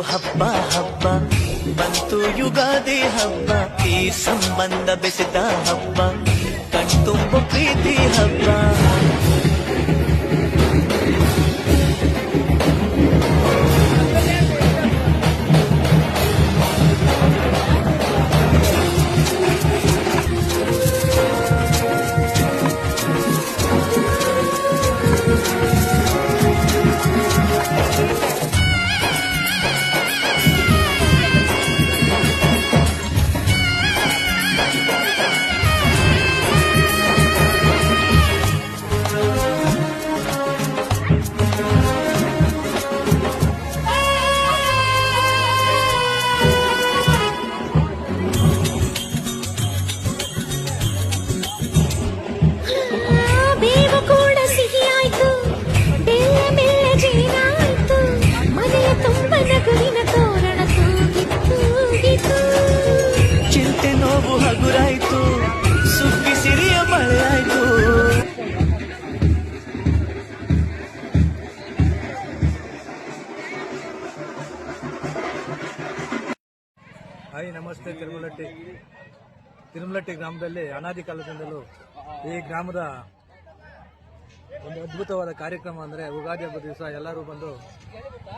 ಹಬ್ಬ ಹಬ್ಬ. ಬಂತು ಯುಗಾದಿ ಹಬ್ಬ ಈ ಸಂಬಂಧ ಬೆಸೆದ ಹಬ್ಬ. ಹಾಯ್, ನಮಸ್ತೆ ತಿರುಮಲಟ್ಟಿ. ತಿರುಮಲಟ್ಟಿ ಗ್ರಾಮದಲ್ಲಿ ಅನಾದಿ ಕಾಲದಿಂದಲೂ ಈ ಗ್ರಾಮದ ಒಂದು ಅದ್ಭುತವಾದ ಕಾರ್ಯಕ್ರಮ ಅಂದರೆ ಉಗಾದಿ ಹಬ್ಬದ ದಿವಸ ಎಲ್ಲರೂ ಬಂದು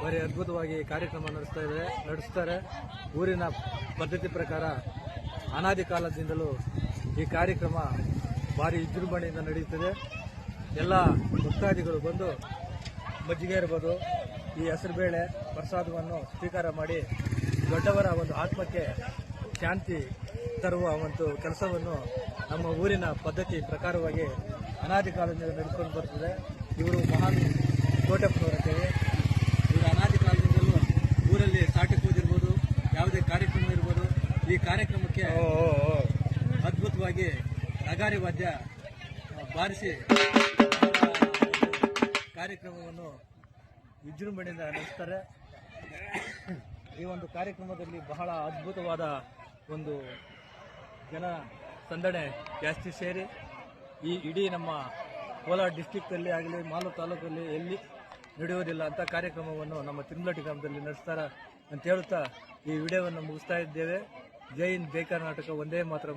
ಬರೀ ಅದ್ಭುತವಾಗಿ ಕಾರ್ಯಕ್ರಮ ನಡೆಸ್ತಾ ಇದ್ದಾರೆ, ನಡೆಸ್ತಾರೆ. ಊರಿನ ಪದ್ಧತಿ ಪ್ರಕಾರ ಅನಾದಿ ಕಾಲದಿಂದಲೂ ಈ ಕಾರ್ಯಕ್ರಮ ಭಾರಿ ವಿಜೃಂಭಣೆಯಿಂದ ನಡೆಯುತ್ತದೆ. ಎಲ್ಲ ಭಕ್ತಾದಿಗಳು ಬಂದು ಮಜ್ಜಿಗೆ ಇರ್ಬೋದು, ಈ ಹೆಸರುಬೇಳೆ ಪ್ರಸಾದವನ್ನು ಸ್ವೀಕಾರ ಮಾಡಿ ದೊಡ್ಡವರ ಒಂದು ಆತ್ಮಕ್ಕೆ ಶಾಂತಿ ತರುವ ಒಂದು ಕೆಲಸವನ್ನು ನಮ್ಮ ಊರಿನ ಪದ್ಧತಿ ಪ್ರಕಾರವಾಗಿ ಅನಾದಿ ಕಾಲದಿಂದ ನಡೆದುಕೊಂಡು ಬರ್ತದೆ ಇವರು ಮಹಾನ್ ಅಂತೇಳಿ ಇವರು ಅನಾದಿ ಕಾಲದಿಂದಲೂ ಊರಲ್ಲಿ ಸಾಟಿ ಕೂದಿರ್ಬೋದು ಯಾವುದೇ ಕಾರ್ಯಕ್ರಮ ಇರ್ಬೋದು. ಈ ಕಾರ್ಯಕ್ರಮಕ್ಕೆ ಅದ್ಭುತವಾಗಿ ನಗಾರಿ ವಾದ್ಯ ಬಾರಿಸಿ ಕಾರ್ಯಕ್ರಮವನ್ನು ವಿಜೃಂಭಣೆಯಿಂದ ನಡೆಸ್ತಾರೆ. ಈ ಒಂದು ಕಾರ್ಯಕ್ರಮದಲ್ಲಿ ಬಹಳ ಅದ್ಭುತವಾದ ಒಂದು ಜನ ಸಂದಣೆ ಜಾಸ್ತಿ ಸೇರಿ ಈ ಇಡೀ ನಮ್ಮ ಕೋಲಾರ ಡಿಸ್ಟಿಕ್ನಲ್ಲಿ ಆಗಲಿ, ಮಾಲೂರು ತಾಲೂಕಲ್ಲಿ ಎಲ್ಲಿ ನಡೆಯುವುದಿಲ್ಲ ಅಂತ ಕಾರ್ಯಕ್ರಮವನ್ನು ನಮ್ಮ ತಿರುಮಲಟಿ ಗ್ರಾಮದಲ್ಲಿ ನಡೆಸ್ತಾರೆ ಅಂತ ಹೇಳುತ್ತಾ ಈ ವಿಡಿಯೋವನ್ನು ಮುಗಿಸ್ತಾ ಇದ್ದೇವೆ. ಜೈ ಹಿಂದ್, ಜೈ ಕರ್ನಾಟಕ, ಒಂದೇ ಮಾತ್ರ